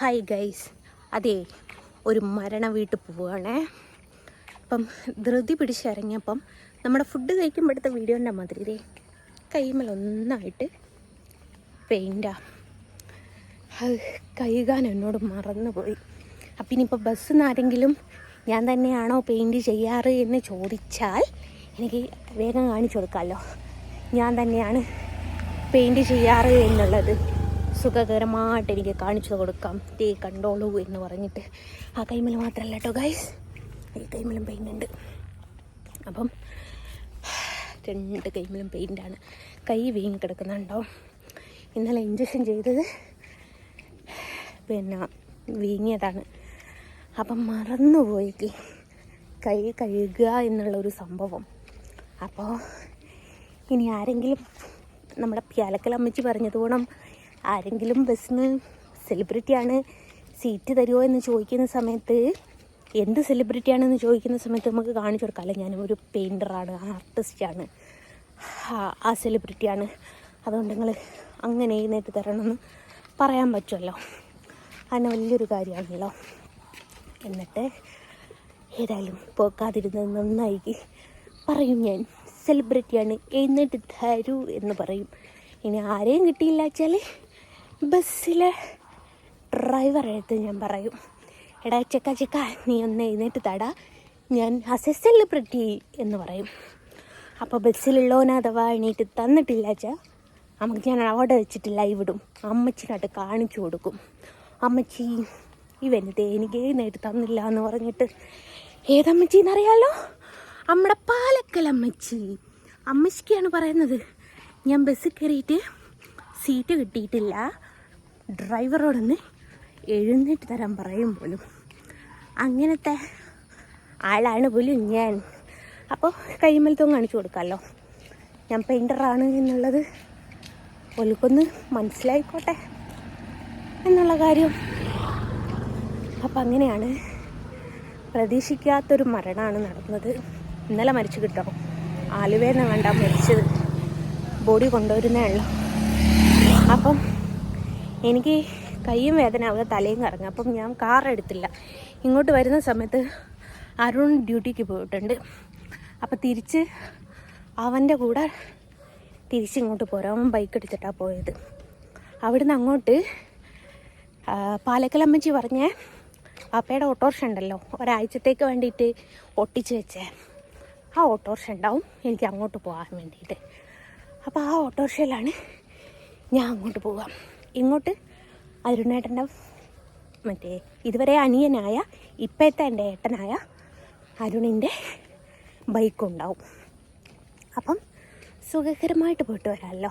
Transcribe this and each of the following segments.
Hi guys അതെ ഒരു മരണ വീട്ടിൽ പോവുകയാണേ. അപ്പം ധൃതി പിടിച്ചിറങ്ങിയപ്പം നമ്മുടെ ഫുഡ് കഴിക്കുമ്പോഴത്തെ വീഡിയോന്റെ മാതിരി ഇതേ കൈമലൊന്നായിട്ട് പെയിന്റാ കഴുകാൻ എന്നോട് മറന്നുപോയി. അപ്പം ഇനിയിപ്പോൾ ബസ്സിൽ നിന്ന് ആരെങ്കിലും ഞാൻ തന്നെയാണോ പെയിന്റ് ചെയ്യാറ് എന്ന് ചോദിച്ചാൽ എനിക്ക് വേഗം കാണിച്ചു കൊടുക്കാമല്ലോ ഞാൻ തന്നെയാണ് പെയിന്റ് ചെയ്യാറ് എന്നുള്ളത്. സുഖകരമായിട്ട് എനിക്ക് കാണിച്ചു കൊടുക്കാം. തേ കണ്ടോളൂ എന്ന് പറഞ്ഞിട്ട്. ആ കൈമൽ മാത്രമല്ല കേട്ടോ ഗൈസ് ഈ കൈമലും പെയിന്റ് ഉണ്ട്. അപ്പം രണ്ട് കൈമലും പെയിന്റാണ് കൈ വീങ്ങി കിടക്കുന്നുണ്ടോ? ഇന്നലെ ഇഞ്ചക്ഷൻ ചെയ്തത് പിന്നെ വീങ്ങിയതാണ്. അപ്പം മറന്നുപോയി. കൈ കഴുകുക എന്നുള്ളൊരു സംഭവം. അപ്പോൾ ഇനി ആരെങ്കിലും നമ്മുടെ പ്യാലക്കൽ അമ്മച്ചി പറഞ്ഞതുകൊണ്ട് ആരെങ്കിലും ബസ്സിന് സെലിബ്രിറ്റിയാണ് സീറ്റ് തരുമോ എന്ന് ചോദിക്കുന്ന സമയത്ത് എന്ത് സെലിബ്രിറ്റിയാണെന്ന് ചോദിക്കുന്ന സമയത്ത് നമുക്ക് കാണിച്ചു കൊടുക്കാം. ഞാൻ ഞാനൊരു പെയിന്ററാണ് ആർട്ടിസ്റ്റാണ് ആ സെലിബ്രിറ്റിയാണ് അതുകൊണ്ട് നിങ്ങൾ അങ്ങനെ എഴുന്നേറ്റ് തരണമെന്ന് പറയാൻ പറ്റുമല്ലോ. അതിന് വലിയൊരു കാര്യമാണല്ലോ. എന്നിട്ട് ഏതായാലും പോക്കാതിരുന്നത് നന്നായി പറയും ഞാൻ. സെലിബ്രിറ്റിയാണ് എഴുന്നേറ്റ് തരൂ എന്ന് പറയും. ഇനി ആരെയും കിട്ടിയില്ല വെച്ചാൽ ബസ്സിലെ ഡ്രൈവറെ അടുത്ത് ഞാൻ പറയും എടാ ചെക്ക ചെക്ക നീ ഒന്ന് എഴുന്നേറ്റ് തടാ. ഞാൻ ആസ് എ സെലിബ്രിറ്റി എന്ന് പറയും. അപ്പോൾ ബസ്സിലുള്ളവന് അഥവാ എണീറ്റ് തന്നിട്ടില്ല ചാ നമുക്ക് ഞാൻ അവിടെ വെച്ചിട്ട് ലൈവ് അമ്മച്ചിനായിട്ട് കാണിച്ചു കൊടുക്കും. അമ്മച്ചി ഇവനിത് എനിക്ക് എഴുന്നേറ്റ് തന്നില്ല എന്ന് പറഞ്ഞിട്ട് ഏതമ്മച്ചി എന്നറിയാലോ? നമ്മുടെ പാലക്കൽ അമ്മച്ചി. അമ്മച്ചിക്കാണ് പറയുന്നത് ഞാൻ ബസ്സിൽ കയറിയിട്ട് സീറ്റ് കിട്ടിയിട്ടില്ല. ഡ്രൈവറോടൊന്ന് എഴുന്നേറ്റ് തരാൻ പറയും പോലും. അങ്ങനത്തെ ആളാണ് പോലും ഞാൻ. അപ്പോൾ കൈമലത്തും കാണിച്ചു കൊടുക്കാമല്ലോ. ഞാൻ പെയിന്ററാണ് എന്നുള്ളത് ഒലുക്കൊന്ന് മനസ്സിലായിക്കോട്ടെ എന്നുള്ള കാര്യം. അപ്പം അങ്ങനെയാണ് പ്രതീക്ഷിക്കാത്തൊരു മരണമാണ് നടന്നത്. ഇന്നലെ മരിച്ചു കിട്ടോ. ആലുവേന്ന് വേണ്ട മരിച്ചത്. ബോഡി കൊണ്ടുവരുന്നേ ഉള്ളൂ. അപ്പം എനിക്ക് കൈയും അവിടെ തലയും കറങ്ങും അപ്പം ഞാൻ കാർ എടുത്തില്ല. ഇങ്ങോട്ട് വരുന്ന സമയത്ത് അരുൺ ഡ്യൂട്ടിക്ക് പോയിട്ടുണ്ട്. അപ്പം തിരിച്ച് അവന്റെ കൂടെ തിരിച്ചിങ്ങോട്ട് പോരാ. അവൻ ബൈക്ക് എടുത്തിട്ടാണ് പോയത്. അവിടുന്ന് അങ്ങോട്ട് പാലക്കലമ്മച്ചി പറഞ്ഞ അപ്പയുടെ ഓട്ടോറിക്ഷ ഉണ്ടല്ലോ. ഒരാഴ്ചത്തേക്ക് വേണ്ടിയിട്ട് ഒട്ടിച്ച് വെച്ചേ. ആ ഓട്ടോറിക്ഷ ഉണ്ടാവും. എനിക്ക് അങ്ങോട്ട് പോകാൻ വേണ്ടിയിട്ട്. അപ്പോൾ ആ ഓട്ടോറിക്ഷയിലാണ് ഞാൻ അങ്ങോട്ട് പോവാം. ഇങ്ങോട്ട് അരുണേട്ടന്റെ മറ്റേ ഇതുവരെ അനിയനായ ഇപ്പോഴത്തെ എന്റെ ഏട്ടനായ അരുണിന്റെ ബൈക്കുണ്ടാവും അപ്പം സുഖകരമായിട്ട് പോയിട്ട് വരാമല്ലോ.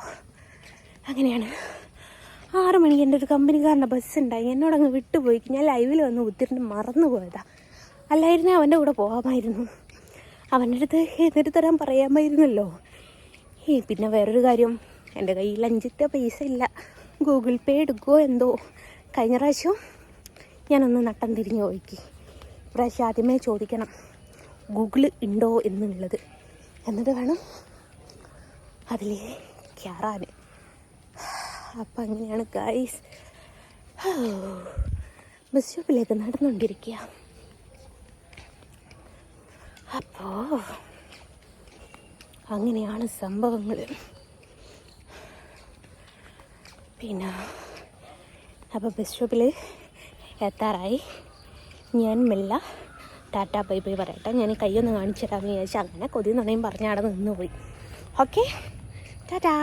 അങ്ങനെയാണ്. ആറ് മണിക്ക് എന്റെ ഒരു കമ്പനിക്കാരന്റെ ബസ് ഉണ്ടായി. എന്നോടങ്ങ് വിട്ടുപോയി. ഞാൻ ലൈവിൽ വന്ന് ഉത്തിരിന് മറന്നു പോയതാ. അല്ലായിരുന്നേ അവന്റെ കൂടെ പോകാമായിരുന്നു അവന്റെ അടുത്ത് എതിര് തരാൻ പറയാമായിരുന്നല്ലോ. ഈ പിന്നെ വേറൊരു കാര്യം. എന്റെ കയ്യിൽ അഞ്ചിത്തെ പൈസ ഇല്ല. ഗൂഗിൾ പേ എടുക്കുമോ എന്തോ. കഴിഞ്ഞ പ്രാവശ്യം ഞാനൊന്ന് നട്ടം തിരിഞ്ഞു നോക്കി. ഇപ്രാവശ്യം ആദ്യമേ ചോദിക്കണം ഗൂഗിൾ ഉണ്ടോ എന്നുള്ളത്. എന്നിട്ട് വേണം അതിൽ കയറാൻ. അപ്പം അങ്ങനെയാണ് ഗൈസ് ബസ് സ്റ്റോപ്പിലേക്ക് നടന്നുകൊണ്ടിരിക്കുക. അപ്പോൾ അങ്ങനെയാണ് സംഭവങ്ങൾ പിന്നെ അപ്പോൾ ബസ് സ്റ്റോപ്പിൽ എത്താറായി. ഞാൻ മെല്ല ടാറ്റ പൈ പോയി പറയട്ടെ. ഞാൻ കൈയൊന്ന് കാണിച്ചു തരാമെന്ന് വിചാരിച്ചു അങ്ങനെ കൊതി നുണയും പറഞ്ഞാടെ നിന്ന് പോയി. Okay tata.